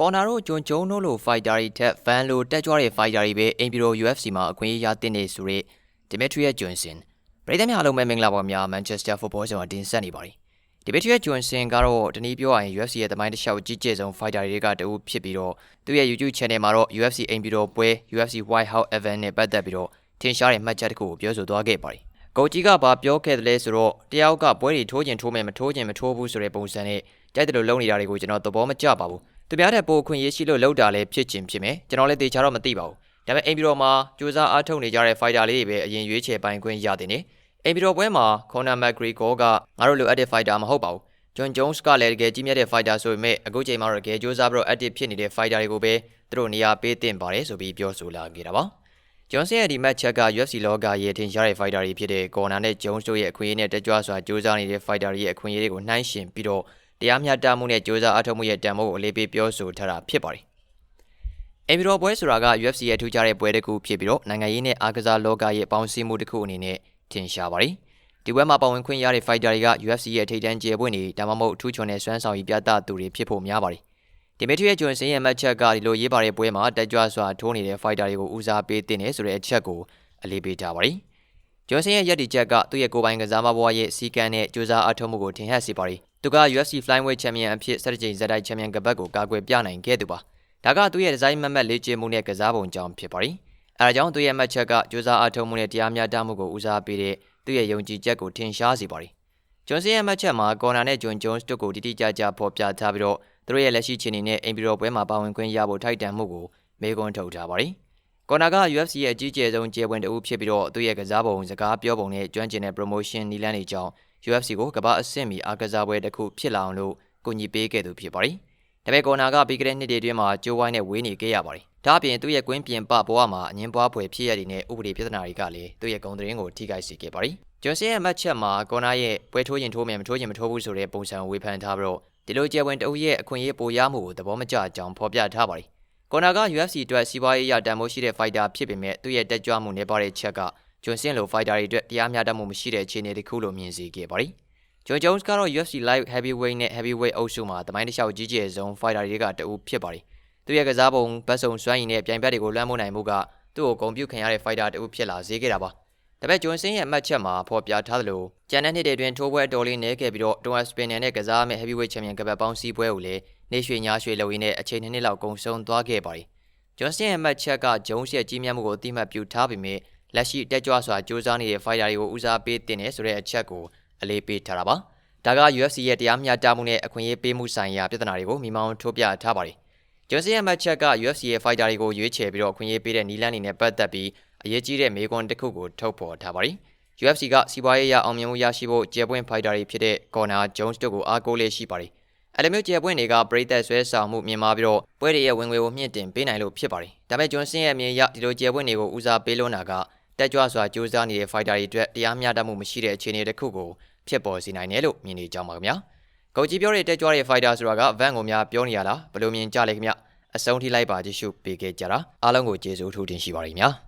ကော်နာတို့ဂျွန်ဂျုံတို့လို fighter တွေထက် van လိုတက်ကြွတဲ့ fighter တွေပဲအင်ပီရို UFC မှာအခွင့်အရေးရတဲ့နေဆိုတဲ့ Demetrius Johnson ပရိသတ်များအားလုံးပဲမင်္ဂလာပါများ Manchester Football ဆောင်တင်ဆက်နေပါတယ် Demetrius Johnson ကတော့တနည်းပြောရရင် UFC ရဲ့သမိုင်းတစ်လျှောက်ကြီးကျယ်ဆုံး fighter တွေကတအုပ်ဖြစ်ပြီးတော့သူ့ရဲ့ YouTube channel မှာတော့ UFC အင်ပီရိုပွဲ UFC White House Event နဲ့ပတ်သက်ပြီးတော့ထင်ရှားတဲ့မှတ်ချက်တစ်ခုကိုပြောဆိုသွားခဲ့ပါတယ်ကိုကြီးကဘာပြောခဲ့တယ်လဲဆိုတော့တယောက်ကပွဲတွေထိုးကျင်ထိုးမယ်မထိုးကျင်မထိုးဘူးဆိုတဲ့ပုံစံနဲ့ကြိုက်တယ်လို့လုပ်နေတာတွေကိုကျွန်တော်သဘောမကျပါဘူး သူများတဲ့ပိုခွင့်ရရှိလို့လောက်တာလည်းဖြစ်ချင်ဖြစ်မယ်ကျွန်တော်လည်းတေချာတော့မသိပါဘူးဒါပေမဲ့အိမ်ပြည်တော်မှာကြိုးစားအားထုတ်နေကြတဲ့ fighter လေးတွေပဲအရင်ရွေးချယ်ပိုင်ခွင့်ရတယ်နေအိမ်ပြည်တော်ပွဲမှာ Conor McGregor ကငါတို့လိုအပ်တဲ့ fighter မဟုတ်ပါဘူး John Jones ကလည်းတကယ်ကြီးမြတ်တဲ့ fighter ဆိုပေမဲ့အခုချိန်မှာတော့တကယ်ကြိုးစားပြီးတော့ active ဖြစ်နေတဲ့ fighter တွေကိုပဲသူတို့နေရာပေးတင်ပါတယ်ဆိုပြီးပြောဆိုလာခဲ့တာပါ။ Johnson ရဲ့ဒီ match ချက်က UFC လောကရဲ့ထင်ရှားတဲ့ fighter တွေဖြစ်တဲ့ Conor နဲ့ Jones တို့ရဲ့အခွင့်အရေးနဲ့တကြွစွာကြိုးစားနေတဲ့ fighter တွေရဲ့အခွင့်အရေးတွေကိုနှိုင်းယှဉ်ပြီးတော့ တရားမျှတမှုနဲ့ကြိုးစားအားထုတ်မှုရဲ့တန်ဖိုးကိုအလေးပေးပြောဆိုထားတာဖြစ်ပါတယ်။အင်ဗီရောပွဲဆိုတာက UFC ရဲ့ထူးခြားတဲ့ပွဲတစ်ခုဖြစ်ပြီးတော့နိုင်ငံရေးနဲ့အားကစားလောကရဲ့ပေါင်းစည်းမှုတစ်ခုအနေနဲ့ထင်ရှားပါတယ်။ဒီပွဲမှာပါဝင်ခွင့်ရတဲ့ fighter တွေက UFC ရဲ့ထိပ်တန်းကျယ်ပွင့်တွေဒါမှမဟုတ်ထူးချွန်တဲ့စွမ်းဆောင်ရည်ပြသသူတွေဖြစ်ဖို့များပါတယ်။ဒီမီထရီရဲ့ဂျွန်စင်ရဲ့မတ်ချက်ကဒီလိုရေးပါတဲ့ပွဲမှာတက်ကြွစွာထိုးနေတဲ့ fighter တွေကိုဦးစားပေးတင်နေဆိုတဲ့အချက်ကိုအလေးပေးထားပါတယ်။ဂျွန်စင်ရဲ့ရည်တည်ချက်ကသူ့ရဲ့ကိုယ်ပိုင်ကစားမဘွားရဲ့စီကံနဲ့ကြိုးစားအထောက်မှုကိုထင်ဟပ်စေပါတယ် သူက UFC Flyweight Champion အဖြစ်17ကြိမ်ဇက်တိုက် Champion ကပတ်ကိုကာကွယ်ပြနိုင်ခဲ့သူပါဒါကသူ့ရဲ့ဒီဇိုင်းမမတ်လေးကျမှုနဲ့ကစားပုံကြောင့်ဖြစ်ပါတယ်အဲဒါကြောင့်သူ့ရဲ့မှတ်ချက်ကကြိုးစားအားထုတ်မှုနဲ့တရားမျှတမှုကိုဦးစားပေးတဲ့သူ့ရဲ့ယုံကြည်ချက်ကိုထင်ရှားစေပါတယ်ဂျွန်ဆင်ရဲ့မှတ်ချက်မှာကော်နာနဲ့ဂျွန်ဂျွန်းစ်တို့ကိုတိတိကျကျဖော်ပြထားပြီးတော့သူတို့ရဲ့လက်ရှိခြေအနေနဲ့အင်ပီရိုပွဲမှာပါဝင်ခွင့်ရဖို့ထိုက်တန်မှုကိုမေးခွန်းထုတ်ထားပါတယ်ကော်နာက UFC ရဲ့အကြီးကျယ်ဆုံးကျေပွင့်တဦးဖြစ်ပြီးတော့သူ့ရဲ့ကစားပုံစကားပြောပုံနဲ့ကျွမ်းကျင်တဲ့ promotion နီလန်းတွေကြောင့် UFC ကိုကမ္ဘာအဆင့်မီအားကစားပွဲတစ်ခုဖြစ်လာအောင်လို့ကူညီပေးခဲ့သူဖြစ်ပါတယ်။ဒါပေမဲ့ကော်နာကပြီးခဲ့တဲ့နှစ်တွေအတွင်းမှာဂျိုးဝိုင်းနဲ့ဝေးနေခဲ့ရပါတယ်။ဒါအပြင်သူ့ရဲ့ကွင်းပြင်ပဘဝမှာအငင်းပွားဖွယ်ဖြစ်ရတဲ့နဲ့ဥပဒေပြဿနာတွေကလည်းသူ့ရဲ့ဂုဏ်သတင်းကိုထိခိုက်စေခဲ့ပါတယ်။ဂျွန်ဆင်ရဲ့မတ်ချက်မှာကော်နာရဲ့ပွဲထိုးရင်ထိုးမယ်မထိုးရင်မထိုးဘူးဆိုတဲ့ပုံစံဝေဖန်ထားပြီးတော့ဒီလိုကျယ်ဝင်တအုပ်ရဲ့အခွင့်အရေးပိုရမှုကိုသဘောမကျကြောင်းဖော်ပြထားပါတယ်။ကော်နာက UFC အတွက်စီးပွားရေးရတန်ဖိုးရှိတဲ့ fighter ဖြစ်ပေမဲ့သူ့ရဲ့တက်ကြွမှုနဲ့ပါတဲ့ချက်က ဂျွန်ဆင်လို fighter တွေအတွက်တရားမျှတမှုမရှိတဲ့အခြေအနေတစ်ခုလို့မြင်စေခဲ့ပါတယ်။ Joe Jones ကတော့ UFC Live Heavyweight နဲ့ Heavyweight အုပ်စုမှာတမိုင်းတစ်လျှောက်ကြီးကျယ်ဆုံး fighter တွေကတအူးဖြစ်ပါတယ်။သူရဲ့ကစားပုံဘတ်စုံစွမ်းရည်နဲ့ပြိုင်ဘက်တွေကိုလွှမ်းမိုးနိုင်မှုကသူ့ကိုဂုဏ်ပြုခံရတဲ့ fighter တအူးဖြစ်လာစေခဲ့တာပါ။ဒါပေမဲ့ Johnson ရဲ့အမှတ်ချက်မှာဖော်ပြထားသလိုကျန်တဲ့နှစ်တွေအတွင်းထိုးပွဲတော်လေးနည်းခဲ့ပြီးတော့ Thomas Spinner နဲ့ကစားမဲ့ Heavyweight Champion ကပတ်ပေါင်းစည်းပွဲကိုလည်းနေရွှေညာရွှေလုံရင်းနဲ့အချိန်နှစ်နှစ်လောက်ကုန်ဆုံးသွားခဲ့ပါတယ်။ Johnson ရဲ့အမှတ်ချက်က Jones ရဲ့ကြီးမြတ်မှုကိုအတိမတ်ပြုထားပေမဲ့ လက်ရှိတက်ကြွစွာစူးစမ်းနေတဲ့ fighter တွေကိုဦးစားပေးတင်နေဆိုတဲ့အချက်ကိုအလေးပေးထားတာပါ။ဒါက UFC ရဲ့တရားမျှတမှုနဲ့အခွင့်အရေးပေးမှုဆိုင်ရာပြဿနာတွေကိုမိမောင်းထိုးပြထားပါတယ်။ဂျွန်စီရဲ့မတ်ချက်က UFC ရဲ့ fighter တွေကိုရွေးချယ်ပြီးတော့အခွင့်အရေးပေးတဲ့နီလန်းနေနဲ့ပတ်သက်ပြီးအရေးကြီးတဲ့မေးခွန်းတစ်ခုကိုထုတ်ဖော်ထားပါတယ်။ UFC ကစီးပွားရေးရအောင်မြင်မှုရရှိဖို့ကျယ်ပွင့် fighter တွေဖြစ်တဲ့ Conor Jones တို့ကိုအားကိုးလေးရှိပါတယ်။အဲ့လိုမျိုးကျယ်ပွင့်တွေကပရိသတ်ဆွဲဆောင်မှုမြင်မာပြီးတော့ပွဲတွေရဲ့ဝင်ငွေကိုမြင့်တင်ပေးနိုင်လို့ဖြစ်ပါတယ်။ဒါပေမဲ့ဂျွန်ဆင်ရဲ့အမြင်အရဒီလိုကျယ်ပွင့်တွေကိုဦးစားပေးလို့နာက တက်ကြွစွာကြိုးစားနေတဲ့ fighter တွေအတွက်တရားမျှတမှုမရှိတဲ့အခြေအနေတစ်ခုကိုဖြစ်ပေါ်စေနိုင်တယ်လို့မြင်နေကြပါခင်ဗျာ။ကော်ကြီးပြောတဲ့တက်ကြွတဲ့ fighter ဆိုတာက van ကိုများပြောနေရလားဘယ်လိုမြင်ကြလဲခင်ဗျ။အဆုံးထိလိုက်ပါကြည့်ရှုပေးခဲ့ကြတာအားလုံးကိုကျေးဇူးထူးတင်ရှိပါရခင်ဗျာ။